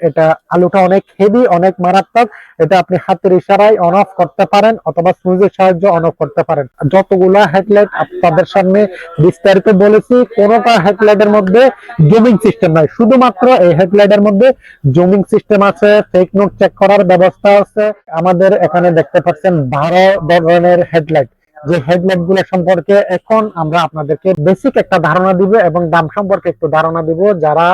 এটা আলুটা অনেক হেভি অনেক মারাত্মক। এটা আপনি হাতের ইশারায় অন অফ করতে পারেন অথবা সুইচের সাহায্যে অন অফ করতে পারেন। যতগুলা হেডলাইট আপনাদের সামনে বিস্তারিত বলেছি, কোনোটা হেডলাইটের মধ্যে জুমিং সিস্টেম নাই। শুধুমাত্র এই হেডলাইটের মধ্যে জুমিং সিস্টেম আছে ফেক নোট চেক করার ব্যবস্থা আছে। আমাদের এখানে দেখতে পাচ্ছেন বারো ধরনের হেডলাইট যে হেডলাইটগুলো সম্পর্কে এখন আমরা আপনাদেরকে বেসিক একটা ধারণা দিব এবং দাম সম্পর্কে একটু ধারণা দিব। যারা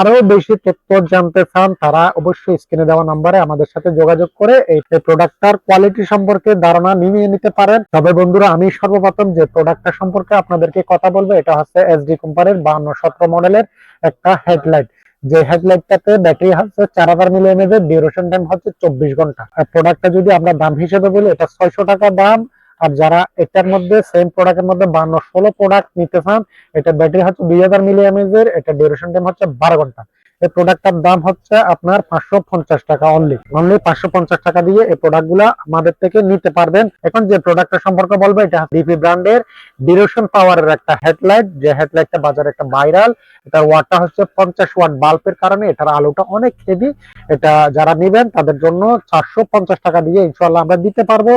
আরও বেশি তথ্য জানতে চান, তারা অবশ্যই স্ক্রিনে দেওয়া নাম্বারে আমাদের সাথে যোগাযোগ করে এই প্রোডাক্টটার কোয়ালিটি সম্পর্কে ধারণা নিয়ে নিতে পারেন। তবে বন্ধুরা, আমি সর্বপ্রথম যে প্রোডাক্টটা সম্পর্কে আপনাদেরকে কথা বলব, এটা হচ্ছে এসডি কোম্পানির বাহান্ন সতেরো মডেলের একটা হেডলাইট যে হেডলাইটটাতে ব্যাটারি হচ্ছে চার হাজার মিলি এর ডিউরেশন টাইম হচ্ছে চব্বিশ ঘণ্টা। আর প্রোডাক্টটা যদি আমরা দাম হিসেবে বলি, এটা ছয়শো টাকা দাম আর যারা এটার মধ্যে সেম প্রোডাক্টের মধ্যে বান্ন ষোলো প্রোডাক্ট নিতে চান, এটা ব্যাটারি হচ্ছে দুই হাজার মিলি এমএজ এর, এটা ডিউরেশন টাইম হচ্ছে বারো ঘণ্টা। এই প্রোডাক্টটার দাম হচ্ছে আপনার পাঁচশো পঞ্চাশ টাকা অনলি অনলি পাঁচশো পঞ্চাশ টাকা দিয়ে এই প্রোডাক্টগুলা আমাদের থেকে নিতে পারবেন। এখন যে প্রোডাক্টের সম্পর্কে বলব, এটা ডিপি ব্র্যান্ডের ডিউরেশন পাওয়ারের একটা হেডলাইট যে হেডলাইটটা বাজারে একটা ভাইরাল এটার ওয়াটটা হচ্ছে পঞ্চাশ ওয়াট বাল্বের কারণে এটার আলোটা অনেক হেভি এটা যারা নেবেন, তাদের জন্য চারশো পঞ্চাশ টাকা দিয়ে ইনশাল্লাহ আমরা দিতে পারব।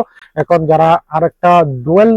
এখন যারা আরেকটা ডুয়েল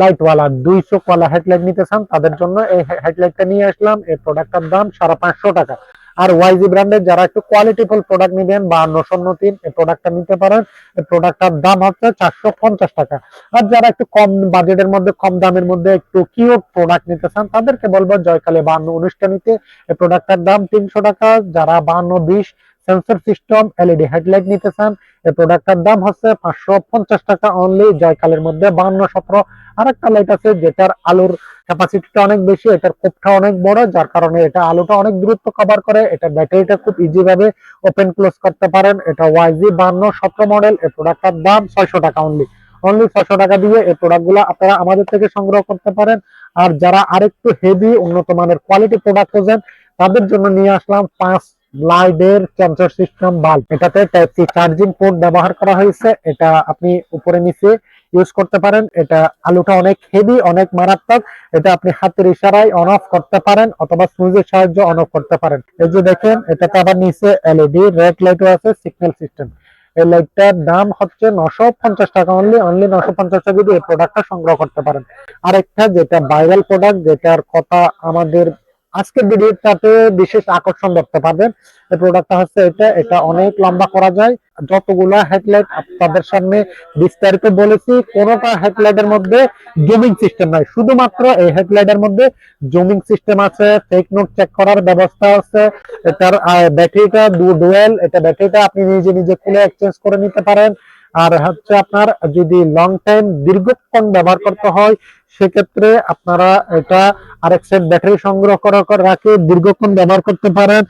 লাইট ওয়ালা দুইশো ওয়ালা হেডলাইট নিতে চান, তাদের জন্য এই হেডলাইটটা নিয়ে আসলাম। এই প্রোডাক্টটার দাম সাড়ে পাঁচশো টাকা। আর ওয়াইজি ব্র্যান্ডের যারা একটু কোয়ালিটিফুল প্রোডাক্ট নিবেন বা শূন্য তিন এই প্রোডাক্টটা নিতে পারেন। এই প্রোডাক্টটার দাম হচ্ছে চারশো পঞ্চাশ টাকা। আর যারা একটু কম বাজেটের মধ্যে, কম দামের মধ্যে একটু কিউট প্রোডাক্ট নিতে চান, তাদেরকে বলব জয়কালে বান্ন উনিশটা নিতে। এই প্রোডাক্টটার দাম তিনশো টাকা। যারা বান্ন বিশ সেন্সর সিস্টেম এলইডি হেডলাইট নিতে চান, এই প্রোডাক্টটার দাম হচ্ছে পাঁচশো পঞ্চাশ টাকা অনলি জয়কালের মধ্যে বান্ন সতেরো। আর একটা লাইট আছে যেটার আলোর ক্যাপাসিটিটা অনেক বেশি, এটার কোপটা অনেক বড়, যার কারণে এটা আলোটা অনেক দূরত্ব কভার করে। এটা ব্যাটারিটা খুব ইজি ভাবে ওপেন ক্লোজ করতে পারেন। এটা ওয়াইজি বান্ন সতেরো মডেল এই প্রোডাক্টটার দাম ছয়শো টাকা অনলি অনলি ছয়শো টাকা দিয়ে এই প্রোডাক্টগুলো আপনারা আমাদের থেকে সংগ্রহ করতে পারেন। আর যারা আরেকটু হেভি উন্নত মানের কোয়ালিটি প্রোডাক্ট খোঁজেন, তাদের জন্য নিয়ে আসলাম পাঁচ লাইটের সেন্সর সিস্টেম বাল্ব এটাতে টাইপ সি চার্জিং পোর্ট ব্যবহার করা হয়েছে। এটা আপনি উপরে নিচে ইউজ করতে পারেন। এটা আলুটা অনেক হেভি অনেক মারাত্মক। এটা আপনি হাতের ইশারায় অন অফ করতে পারেন অথবা সুইচের সাহায্যে অন অফ করতে পারেন। এই যে দেখেন, এটাতে আবার নিচে এলইডি রেড লাইটও আছে সিগন্যাল সিস্টেম এই লাইটটার দাম হচ্ছে নশো পঞ্চাশ টাকা অনলি অনলি নশো পঞ্চাশ টাকা দিয়ে এই প্রোডাক্টটা সংগ্রহ করতে পারেন। আরেকটা যেটা ভাইরাল প্রোডাক্ট যেটার কথা আমাদের আজকের ভিডিওটাতে বিশেষ আকর্ষণ দেখতে পাবেন। এই প্রোডাক্টটা হচ্ছে এটা এটা অনেক লম্বা করা যায়। যতগুলা হেডলাইট আপনাদের সামনে বিস্তারিত বলেছি, কোনোটা হেডলাইটের মধ্যে জুমিং সিস্টেম নাই। শুধুমাত্র এই হেডলাইটের মধ্যে জুমিং সিস্টেম আছে ফেক নোট চেক করার ব্যবস্থা আছে। এটার ব্যাটারিটা ডুয়েল এটা ব্যাটারিটা আপনি নিজে নিজে খুলে এক্সচেঞ্জ করে নিতে পারেন। আর হচ্ছে আপনার যদি লং টাইম দীর্ঘক্ষণ ব্যবহার করতে হয়, সেক্ষেত্রে আপনারা এটা আরেক সেট ব্যাটারি সংগ্রহ করা রাখে, দীর্ঘক্ষণ ব্যবহার করতে পারেন।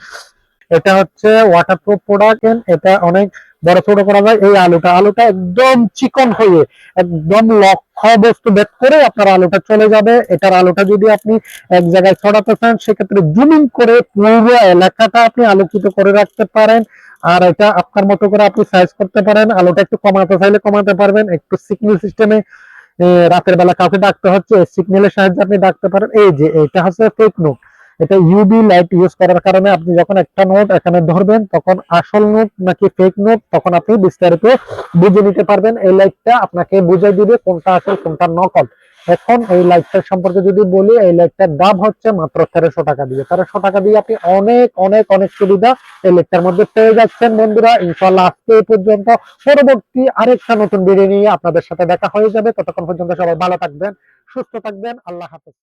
এটা হচ্ছে ওয়াটারপ্রুফ প্রোডাক্ট এটা অনেক বড় ছোট করা যায়। এই আলুটা আলুটা একদম চিকন হয়ে, একদম লক্ষ্য বস্তু বেদ করে আপনার আলুটা চলে যাবে। এটার আলুটা যদি আপনি এক জায়গায় ছড়াতে চান, সেক্ষেত্রে জুমিং করে পুরো এলাকাটা আপনি আলোকিত করে রাখতে পারেন। আর এটা আপনার মতো করে আপনি সাইজ করতে পারেন। আলোটা একটু কমাতে চাইলে কমাতে পারবেন। একটু সিগন্যাল সিস্টেমে রাতের বেলা কাউকে ডাকতে হচ্ছে সিগন্যালের সাহায্যে আপনি ডাকতে পারেন। এই যে, এটা হচ্ছে ফেক নোট এটা ইউবি লাইট ইউজ করার কারণে আপনি যখন একটা নোট এখানে ধরবেন, তখন আসল নোট নাকি ফেক নোট তখন আপনি বিস্তারিত বুঝে নিতে পারবেন। এই লাইটটা আপনাকে বুঝে দিবে কোনটা আসল, কোনটা নকল। এখন এই লাইটটার সম্পর্কে যদি বলি, এই লাইটটার দাম হচ্ছে মাত্র তেরোশো টাকা দিয়ে। তেরোশো টাকা দিয়ে আপনি অনেক অনেক অনেক সুবিধা এই লাইটটার মধ্যে পেয়ে যাচ্ছেন বন্ধুরা। ইনশাল্লাহ আজকে এই পর্যন্ত। পরবর্তী আরেকটা নতুন ভিডিও নিয়ে আপনাদের সাথে দেখা হয়ে যাবে। ততক্ষণ পর্যন্ত সবাই ভালো থাকবেন, সুস্থ থাকবেন। আল্লাহ হাফেজ।